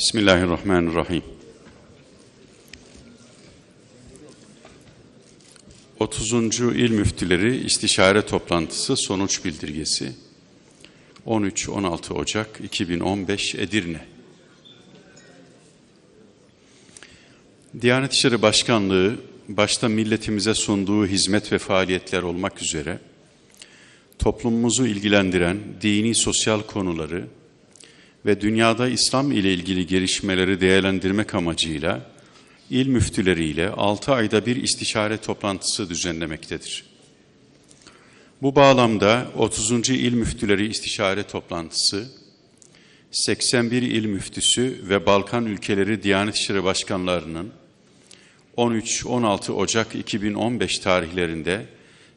Bismillahirrahmanirrahim. 30. İl Müftüleri İstişare Toplantısı Sonuç Bildirgesi 13-16 Ocak 2015 Edirne Diyanet İşleri Başkanlığı başta milletimize sunduğu hizmet ve faaliyetler olmak üzere toplumumuzu ilgilendiren dini sosyal konuları ve dünyada İslam ile ilgili gelişmeleri değerlendirmek amacıyla il müftüleriyle 6 ayda bir istişare toplantısı düzenlemektedir. Bu bağlamda 30. İl Müftüleri İstişare Toplantısı, 81 il müftüsü ve Balkan ülkeleri Diyanet İşleri Başkanlarının 13-16 Ocak 2015 tarihlerinde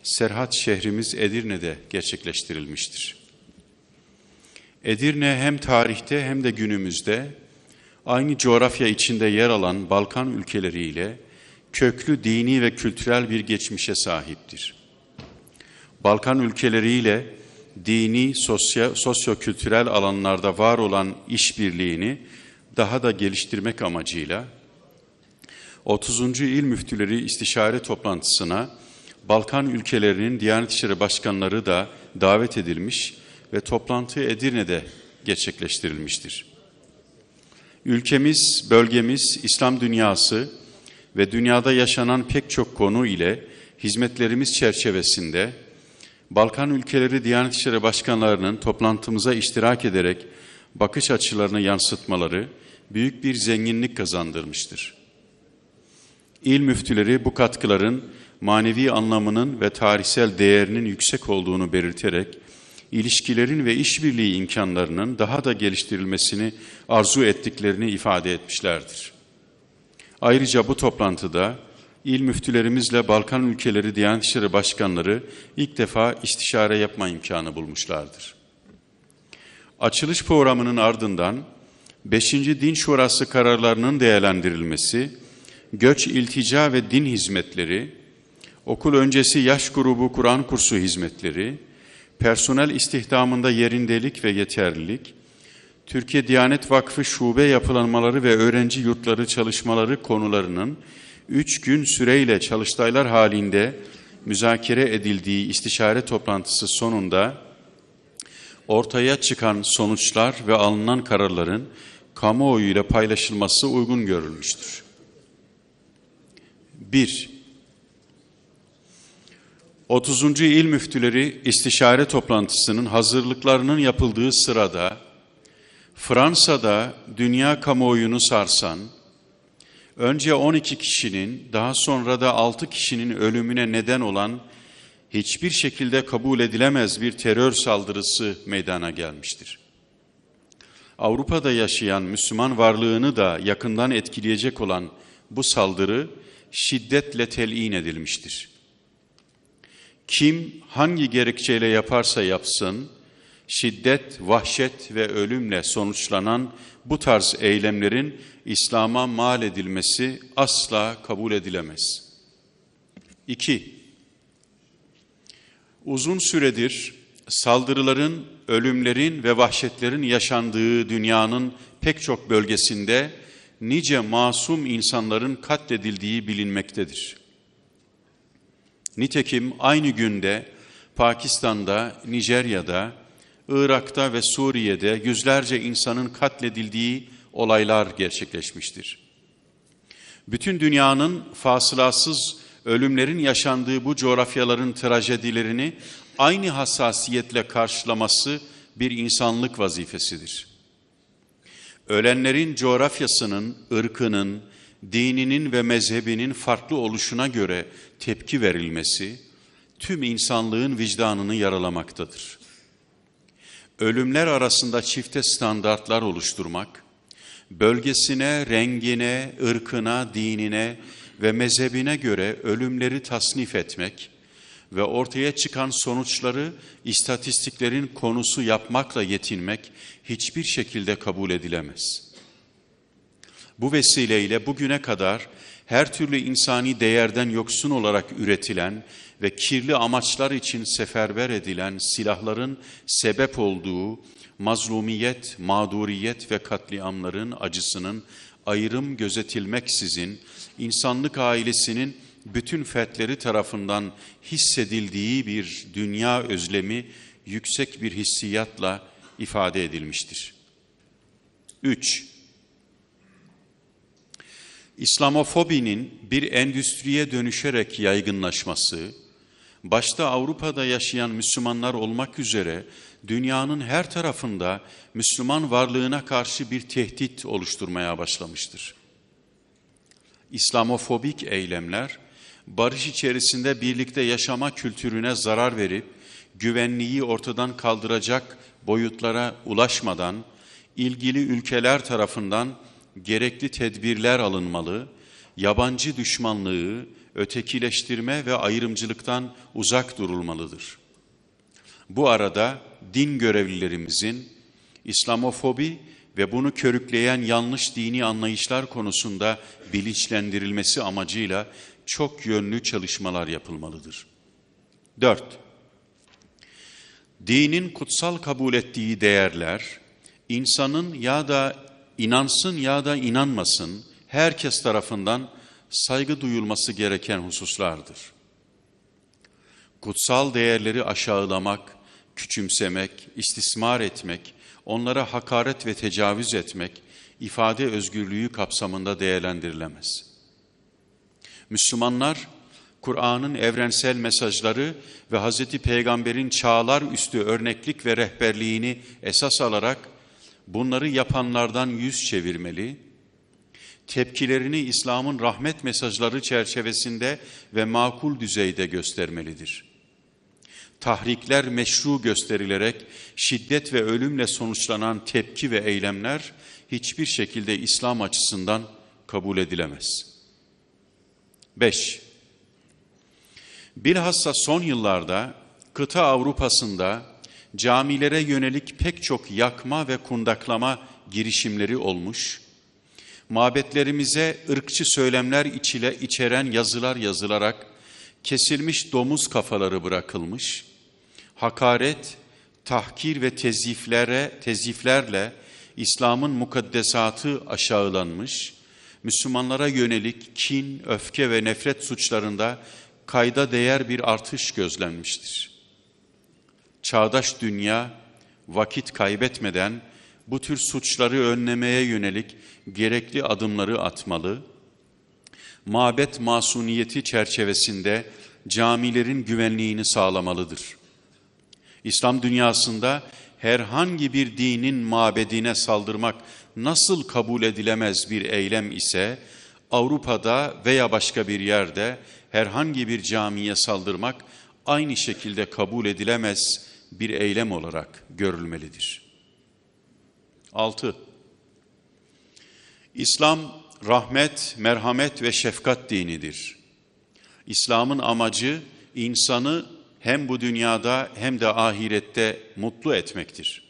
Serhat şehrimiz Edirne'de gerçekleştirilmiştir. Edirne hem tarihte hem de günümüzde aynı coğrafya içinde yer alan Balkan ülkeleriyle köklü dini ve kültürel bir geçmişe sahiptir. Balkan ülkeleriyle dini, sosyo, sosyo-kültürel alanlarda var olan işbirliğini daha da geliştirmek amacıyla 30. İl Müftüleri İstişare Toplantısına Balkan ülkelerinin Diyanet İşleri Başkanları da davet edilmiş ve toplantı Edirne'de gerçekleştirilmiştir. Ülkemiz, bölgemiz, İslam dünyası ve dünyada yaşanan pek çok konu ile hizmetlerimiz çerçevesinde Balkan ülkeleri Diyanet İşleri Başkanlarının toplantımıza iştirak ederek bakış açılarını yansıtmaları büyük bir zenginlik kazandırmıştır. İl müftüleri bu katkıların manevi anlamının ve tarihsel değerinin yüksek olduğunu belirterek ilişkilerin ve işbirliği imkanlarının daha da geliştirilmesini arzu ettiklerini ifade etmişlerdir. Ayrıca bu toplantıda il müftülerimizle Balkan ülkeleri Diyanet İşleri Başkanları ilk defa istişare yapma imkanı bulmuşlardır. Açılış programının ardından 5. Din Şurası kararlarının değerlendirilmesi, göç, iltica ve din hizmetleri, okul öncesi yaş grubu Kur'an kursu hizmetleri, personel istihdamında yerindelik ve yeterlilik, Türkiye Diyanet Vakfı şube yapılanmaları ve öğrenci yurtları çalışmaları konularının üç gün süreyle çalıştaylar halinde müzakere edildiği istişare toplantısı sonunda ortaya çıkan sonuçlar ve alınan kararların kamuoyuyla paylaşılması uygun görülmüştür. 1. 30. İl Müftüleri İstişare Toplantısının hazırlıklarının yapıldığı sırada Fransa'da dünya kamuoyunu sarsan, önce 12 kişinin daha sonra da 6 kişinin ölümüne neden olan hiçbir şekilde kabul edilemez bir terör saldırısı meydana gelmiştir. Avrupa'da yaşayan Müslüman varlığını da yakından etkileyecek olan bu saldırı şiddetle telin edilmiştir. Kim hangi gerekçeyle yaparsa yapsın, şiddet, vahşet ve ölümle sonuçlanan bu tarz eylemlerin İslam'a mal edilmesi asla kabul edilemez. 2. Uzun süredir saldırıların, ölümlerin ve vahşetlerin yaşandığı dünyanın pek çok bölgesinde nice masum insanların katledildiği bilinmektedir. Nitekim aynı günde Pakistan'da, Nijerya'da, Irak'ta ve Suriye'de yüzlerce insanın katledildiği olaylar gerçekleşmiştir. Bütün dünyanın fasılasız ölümlerin yaşandığı bu coğrafyaların trajedilerini aynı hassasiyetle karşılaması bir insanlık vazifesidir. Ölenlerin coğrafyasının, ırkının, dininin ve mezhebinin farklı oluşuna göre tepki verilmesi tüm insanlığın vicdanını yaralamaktadır. Ölümler arasında çifte standartlar oluşturmak, bölgesine, rengine, ırkına, dinine ve mezhebine göre ölümleri tasnif etmek ve ortaya çıkan sonuçları istatistiklerin konusu yapmakla yetinmek hiçbir şekilde kabul edilemez.'' Bu vesileyle bugüne kadar her türlü insani değerden yoksun olarak üretilen ve kirli amaçlar için seferber edilen silahların sebep olduğu mazlumiyet, mağduriyet ve katliamların acısının ayrım gözetilmeksizin insanlık ailesinin bütün fertleri tarafından hissedildiği bir dünya özlemi yüksek bir hissiyatla ifade edilmiştir. 3. İslamofobinin bir endüstriye dönüşerek yaygınlaşması, başta Avrupa'da yaşayan Müslümanlar olmak üzere dünyanın her tarafında Müslüman varlığına karşı bir tehdit oluşturmaya başlamıştır. İslamofobik eylemler, barış içerisinde birlikte yaşama kültürüne zarar verip, güvenliği ortadan kaldıracak boyutlara ulaşmadan, ilgili ülkeler tarafından gerekli tedbirler alınmalı, yabancı düşmanlığı, ötekileştirme ve ayrımcılıktan uzak durulmalıdır. Bu arada din görevlilerimizin İslamofobi ve bunu körükleyen yanlış dini anlayışlar konusunda bilinçlendirilmesi amacıyla çok yönlü çalışmalar yapılmalıdır. 4. Dinin kutsal kabul ettiği değerler, insanın ya da inansın ya da inanmasın herkes tarafından saygı duyulması gereken hususlardır. Kutsal değerleri aşağılamak, küçümsemek, istismar etmek, onlara hakaret ve tecavüz etmek ifade özgürlüğü kapsamında değerlendirilemez. Müslümanlar Kur'an'ın evrensel mesajları ve Hz. Peygamber'in çağlar üstü örneklik ve rehberliğini esas alarak bunları yapanlardan yüz çevirmeli, tepkilerini İslam'ın rahmet mesajları çerçevesinde ve makul düzeyde göstermelidir. Tahrikler meşru gösterilerek şiddet ve ölümle sonuçlanan tepki ve eylemler hiçbir şekilde İslam açısından kabul edilemez. 5. Bilhassa son yıllarda kıta Avrupa'sında camilere yönelik pek çok yakma ve kundaklama girişimleri olmuş, mabetlerimize ırkçı söylemler içile içeren yazılar yazılarak kesilmiş domuz kafaları bırakılmış, hakaret, tahkir ve teziflere, teziflerle İslam'ın mukaddesatı aşağılanmış, Müslümanlara yönelik kin, öfke ve nefret suçlarında kayda değer bir artış gözlenmiştir. Çağdaş dünya vakit kaybetmeden bu tür suçları önlemeye yönelik gerekli adımları atmalı, mabet masuniyeti çerçevesinde camilerin güvenliğini sağlamalıdır. İslam dünyasında herhangi bir dinin mabedine saldırmak nasıl kabul edilemez bir eylem ise, Avrupa'da veya başka bir yerde herhangi bir camiye saldırmak aynı şekilde kabul edilemez bir eylem olarak görülmelidir. 6. İslam rahmet, merhamet ve şefkat dinidir. İslam'ın amacı insanı hem bu dünyada hem de ahirette mutlu etmektir.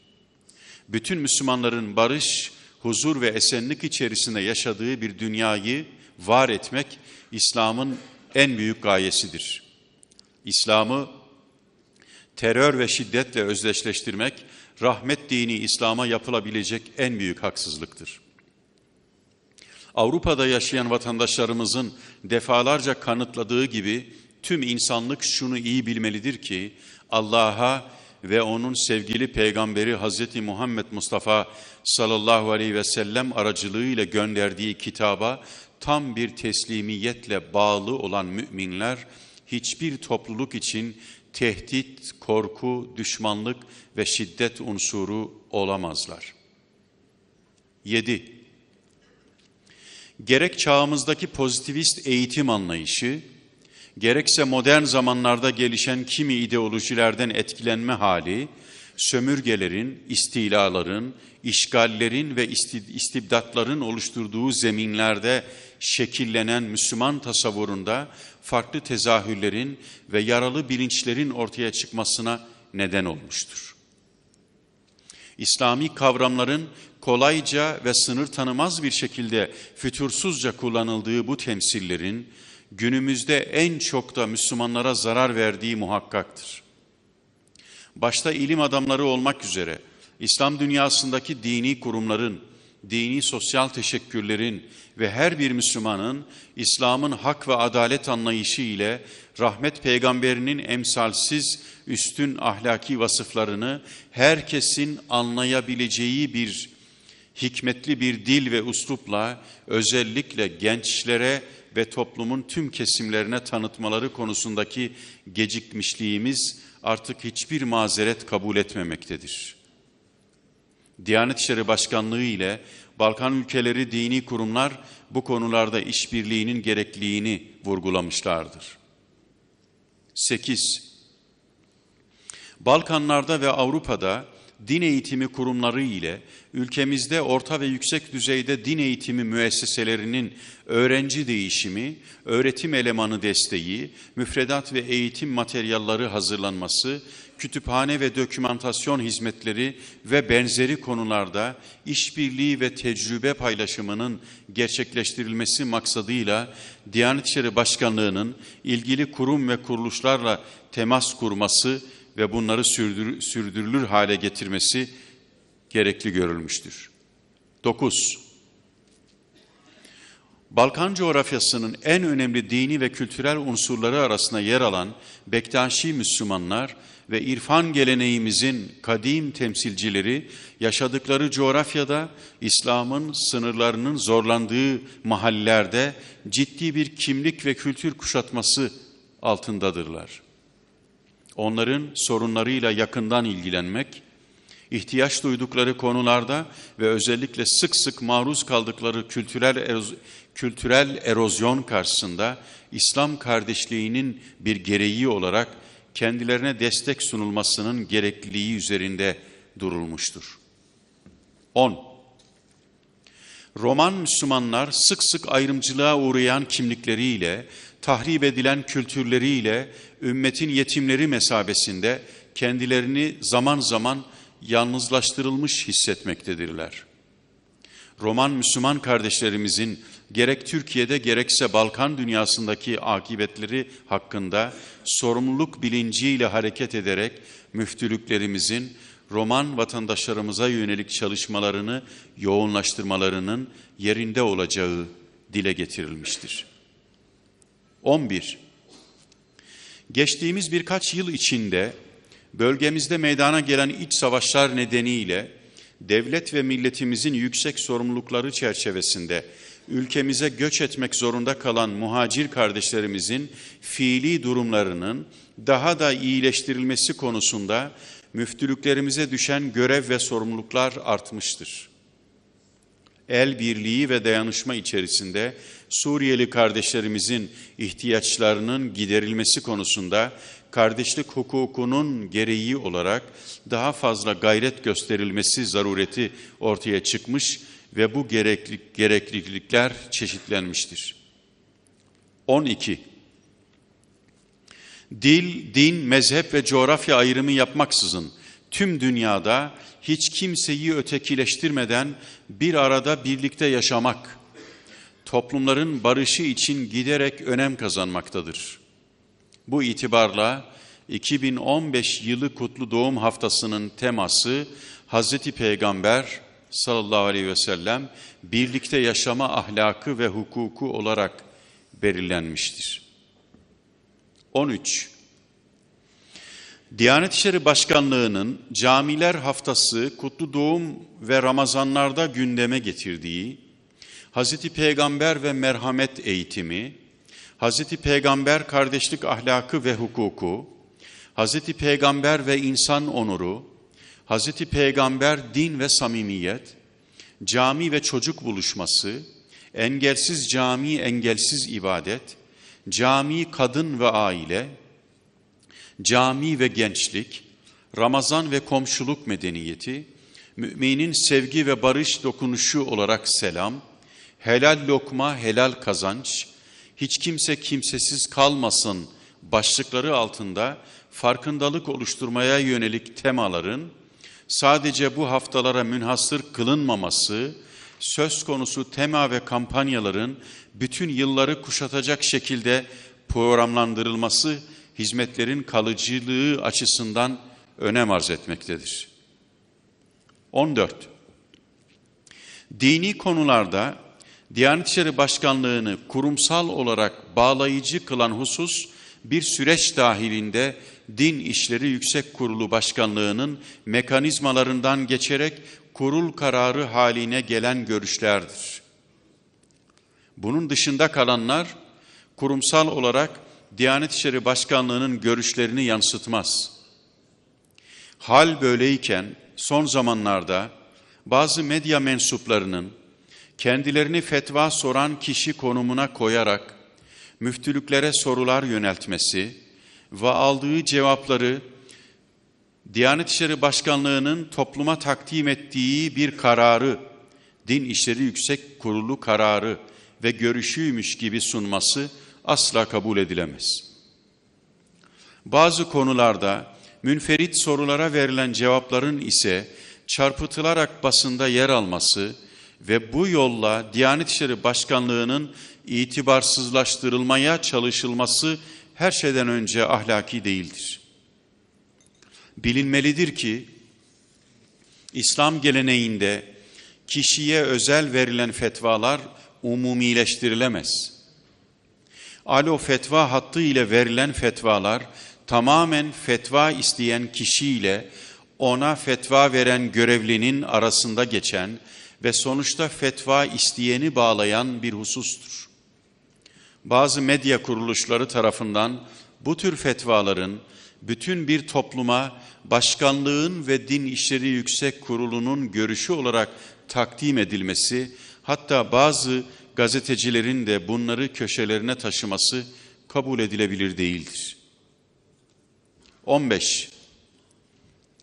Bütün Müslümanların barış, huzur ve esenlik içerisinde yaşadığı bir dünyayı var etmek İslam'ın en büyük gayesidir. İslam'ı terör ve şiddetle özdeşleştirmek, rahmet dini İslam'a yapılabilecek en büyük haksızlıktır. Avrupa'da yaşayan vatandaşlarımızın defalarca kanıtladığı gibi tüm insanlık şunu iyi bilmelidir ki Allah'a ve onun sevgili peygamberi Hz. Muhammed Mustafa sallallahu aleyhi ve sellem aracılığıyla gönderdiği kitaba tam bir teslimiyetle bağlı olan müminler hiçbir topluluk için tehdit, korku, düşmanlık ve şiddet unsuru olamazlar. 7. Gerek çağımızdaki pozitivist eğitim anlayışı, gerekse modern zamanlarda gelişen kimi ideolojilerden etkilenme hali, sömürgelerin, istilaların, işgallerin ve istibdatların oluşturduğu zeminlerde şekillenen Müslüman tasavvurunda farklı tezahürlerin ve yaralı bilinçlerin ortaya çıkmasına neden olmuştur. İslami kavramların kolayca ve sınır tanımaz bir şekilde fütursuzca kullanıldığı bu temsillerin günümüzde en çok da Müslümanlara zarar verdiği muhakkaktır. Başta ilim adamları olmak üzere İslam dünyasındaki dini kurumların, dini sosyal teşekkürlerin ve her bir Müslümanın İslam'ın hak ve adalet anlayışı ile rahmet peygamberinin emsalsiz üstün ahlaki vasıflarını herkesin anlayabileceği bir hikmetli bir dil ve uslupla özellikle gençlere ve toplumun tüm kesimlerine tanıtmaları konusundaki gecikmişliğimiz artık hiçbir mazeret kabul etmemektedir. Diyanet İşleri Başkanlığı ile Balkan ülkeleri dini kurumlar bu konularda işbirliğinin gerekliliğini vurgulamışlardır. 8. Balkanlarda ve Avrupa'da din eğitimi kurumları ile ülkemizde orta ve yüksek düzeyde din eğitimi müesseselerinin öğrenci değişimi, öğretim elemanı desteği, müfredat ve eğitim materyalleri hazırlanması, kütüphane ve dokümantasyon hizmetleri ve benzeri konularda işbirliği ve tecrübe paylaşımının gerçekleştirilmesi maksadıyla Diyanet İşleri Başkanlığı'nın ilgili kurum ve kuruluşlarla temas kurması ve bunları sürdür, sürdürülür hale getirmesi gerekli görülmüştür. 9. Balkan coğrafyasının en önemli dini ve kültürel unsurları arasında yer alan Bektaşi Müslümanlar ve irfan geleneğimizin kadim temsilcileri yaşadıkları coğrafyada İslam'ın sınırlarının zorlandığı mahallelerde ciddi bir kimlik ve kültür kuşatması altındadırlar. Onların sorunlarıyla yakından ilgilenmek, ihtiyaç duydukları konularda ve özellikle sık sık maruz kaldıkları kültürel eroz kültürel erozyon karşısında İslam kardeşliğinin bir gereği olarak kendilerine destek sunulmasının gerekliliği üzerinde durulmuştur. 10. Roman Müslümanlar sık sık ayrımcılığa uğrayan kimlikleriyle, tahrip edilen kültürleriyle ümmetin yetimleri mesabesinde kendilerini zaman zaman yalnızlaştırılmış hissetmektedirler. Roman Müslüman kardeşlerimizin gerek Türkiye'de gerekse Balkan dünyasındaki akıbetleri hakkında sorumluluk bilinciyle hareket ederek müftülüklerimizin Roman vatandaşlarımıza yönelik çalışmalarını yoğunlaştırmalarının yerinde olacağı dile getirilmiştir. 11. Geçtiğimiz birkaç yıl içinde bölgemizde meydana gelen iç savaşlar nedeniyle devlet ve milletimizin yüksek sorumlulukları çerçevesinde ülkemize göç etmek zorunda kalan muhacir kardeşlerimizin fiili durumlarının daha da iyileştirilmesi konusunda müftülüklerimize düşen görev ve sorumluluklar artmıştır. El birliği ve dayanışma içerisinde Suriyeli kardeşlerimizin ihtiyaçlarının giderilmesi konusunda kardeşlik hukukunun gereği olarak daha fazla gayret gösterilmesi zarureti ortaya çıkmış ve bu gereklilik, gereklilikler çeşitlenmiştir. 12. Dil, din, mezhep ve coğrafya ayrımı yapmaksızın tüm dünyada hiç kimseyi ötekileştirmeden bir arada birlikte yaşamak, toplumların barışı için giderek önem kazanmaktadır. Bu itibarla 2015 yılı Kutlu Doğum Haftası'nın teması Hazreti Peygamber sallallahu aleyhi ve sellem birlikte yaşama ahlakı ve hukuku olarak belirlenmiştir. 13. Diyanet İşleri Başkanlığı'nın Camiler Haftası Kutlu Doğum ve Ramazanlarda gündeme getirdiği Hazreti Peygamber ve merhamet eğitimi, Hazreti Peygamber kardeşlik ahlakı ve hukuku, Hazreti Peygamber ve insan onuru, Hazreti Peygamber din ve samimiyet, cami ve çocuk buluşması, engelsiz cami engelsiz ibadet, cami kadın ve aile, cami ve gençlik, Ramazan ve komşuluk medeniyeti, müminin sevgi ve barış dokunuşu olarak selam, helal lokma, helal kazanç, hiç kimse kimsesiz kalmasın başlıkları altında farkındalık oluşturmaya yönelik temaların sadece bu haftalara münhasır kılınmaması, söz konusu tema ve kampanyaların bütün yılları kuşatacak şekilde programlandırılması hizmetlerin kalıcılığı açısından önem arz etmektedir. 14. Dini konularda Diyanet İşleri Başkanlığı'nı kurumsal olarak bağlayıcı kılan husus bir süreç dahilinde Din İşleri Yüksek Kurulu Başkanlığı'nın mekanizmalarından geçerek kurul kararı haline gelen görüşlerdir. Bunun dışında kalanlar kurumsal olarak Diyanet İşleri Başkanlığı'nın görüşlerini yansıtmaz. Hal böyleyken son zamanlarda bazı medya mensuplarının kendilerini fetva soran kişi konumuna koyarak müftülüklere sorular yöneltmesi ve aldığı cevapları Diyanet İşleri Başkanlığı'nın topluma takdim ettiği bir kararı, Din İşleri Yüksek Kurulu kararı ve görüşüymüş gibi sunması asla kabul edilemez. Bazı konularda münferit sorulara verilen cevapların ise çarpıtılarak basında yer alması ve bu yolla Diyanet İşleri Başkanlığı'nın itibarsızlaştırılmaya çalışılması her şeyden önce ahlaki değildir. Bilinmelidir ki İslam geleneğinde kişiye özel verilen fetvalar umumileştirilemez. Alo fetva hattı ile verilen fetvalar tamamen fetva isteyen kişiyle ona fetva veren görevlinin arasında geçen ve sonuçta fetva isteyeni bağlayan bir husustur. Bazı medya kuruluşları tarafından bu tür fetvaların bütün bir topluma başkanlığın ve din işleri yüksek kurulunun görüşü olarak takdim edilmesi, hatta bazı gazetecilerin de bunları köşelerine taşıması kabul edilebilir değildir. 15.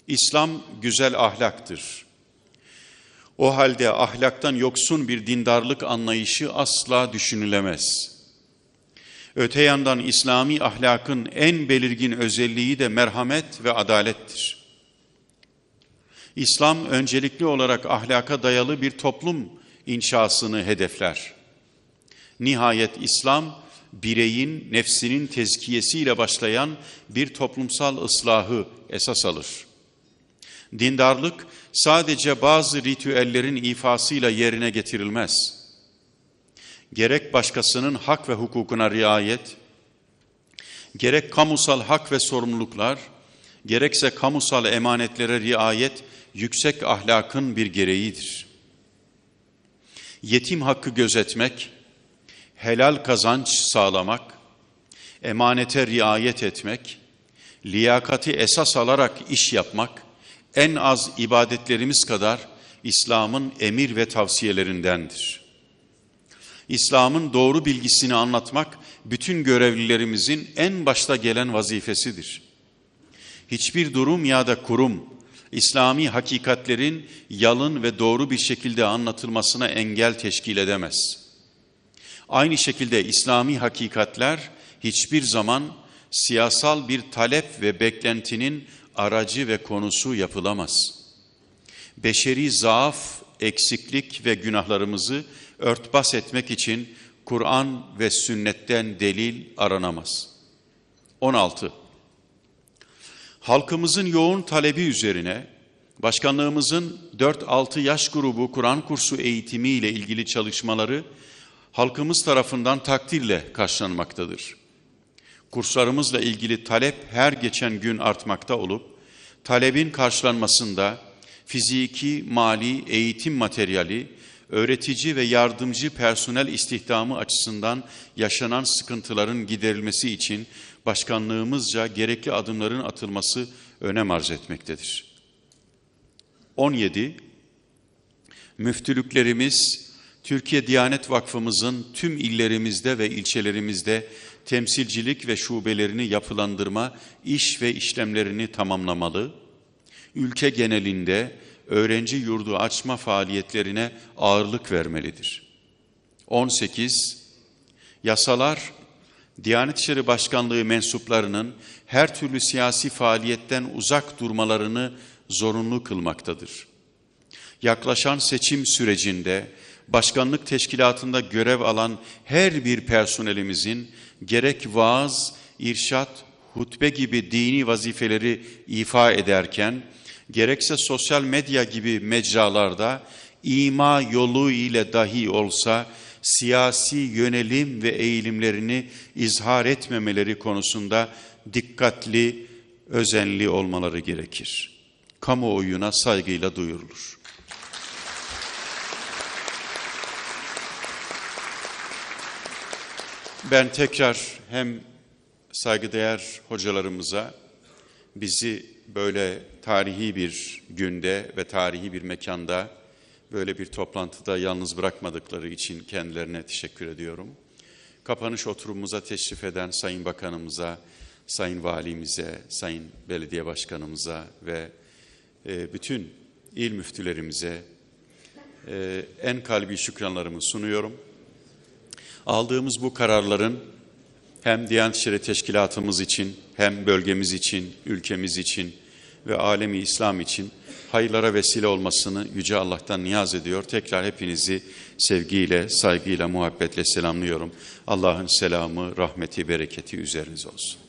İslam güzel ahlaktır. O halde ahlaktan yoksun bir dindarlık anlayışı asla düşünülemez. Öte yandan İslami ahlakın en belirgin özelliği de merhamet ve adalettir. İslam öncelikli olarak ahlaka dayalı bir toplum inşasını hedefler. Nihayet İslam bireyin nefsinin tezkiyesiyle başlayan bir toplumsal ıslahı esas alır. Dindarlık sadece bazı ritüellerin ifasıyla yerine getirilmez. Gerek başkasının hak ve hukukuna riayet, gerek kamusal hak ve sorumluluklar, gerekse kamusal emanetlere riayet yüksek ahlakın bir gereğidir. Yetim hakkı gözetmek, helal kazanç sağlamak, emanete riayet etmek, liyakati esas alarak iş yapmak, en az ibadetlerimiz kadar İslam'ın emir ve tavsiyelerindendir. İslam'ın doğru bilgisini anlatmak bütün görevlilerimizin en başta gelen vazifesidir. Hiçbir durum ya da kurum İslami hakikatlerin yalın ve doğru bir şekilde anlatılmasına engel teşkil edemez. Aynı şekilde İslami hakikatler hiçbir zaman siyasal bir talep ve beklentinin aracı ve konusu yapılamaz. Beşeri zaaf, eksiklik ve günahlarımızı örtbas etmek için Kur'an ve sünnetten delil aranamaz. 16. Halkımızın yoğun talebi üzerine başkanlığımızın 4-6 yaş grubu Kur'an kursu eğitimi ile ilgili çalışmaları halkımız tarafından takdirle karşılanmaktadır. Kurslarımızla ilgili talep her geçen gün artmakta olup, talebin karşılanmasında fiziki, mali, eğitim materyali, öğretici ve yardımcı personel istihdamı açısından yaşanan sıkıntıların giderilmesi için başkanlığımızca gerekli adımların atılması önem arz etmektedir. 17. Müftülüklerimiz, Türkiye Diyanet Vakfımızın tüm illerimizde ve ilçelerimizde temsilcilik ve şubelerini yapılandırma iş ve işlemlerini tamamlamalı, ülke genelinde öğrenci yurdu açma faaliyetlerine ağırlık vermelidir. 18. Yasalar, Diyanet İşleri Başkanlığı mensuplarının her türlü siyasi faaliyetten uzak durmalarını zorunlu kılmaktadır. Yaklaşan seçim sürecinde başkanlık teşkilatında görev alan her bir personelimizin gerek vaaz, irşat, hutbe gibi dini vazifeleri ifa ederken, gerekse sosyal medya gibi mecralarda ima yolu ile dahi olsa siyasi yönelim ve eğilimlerini izhar etmemeleri konusunda dikkatli, özenli olmaları gerekir. Kamuoyuna saygıyla duyurulur. Ben tekrar hem saygıdeğer hocalarımıza bizi böyle tarihi bir günde ve tarihi bir mekanda böyle bir toplantıda yalnız bırakmadıkları için kendilerine teşekkür ediyorum. Kapanış oturumumuza teşrif eden Sayın Bakanımıza, Sayın Valimize, Sayın Belediye Başkanımıza ve e, bütün il müftülerimize e, en kalbi şükranlarımı sunuyorum. Aldığımız bu kararların hem Diyanet İşleri Teşkilatımız için hem bölgemiz için, ülkemiz için ve alemi İslam için hayırlara vesile olmasını Yüce Allah'tan niyaz ediyor. Tekrar hepinizi sevgiyle, saygıyla, muhabbetle selamlıyorum. Allah'ın selamı, rahmeti, bereketi üzerinize olsun.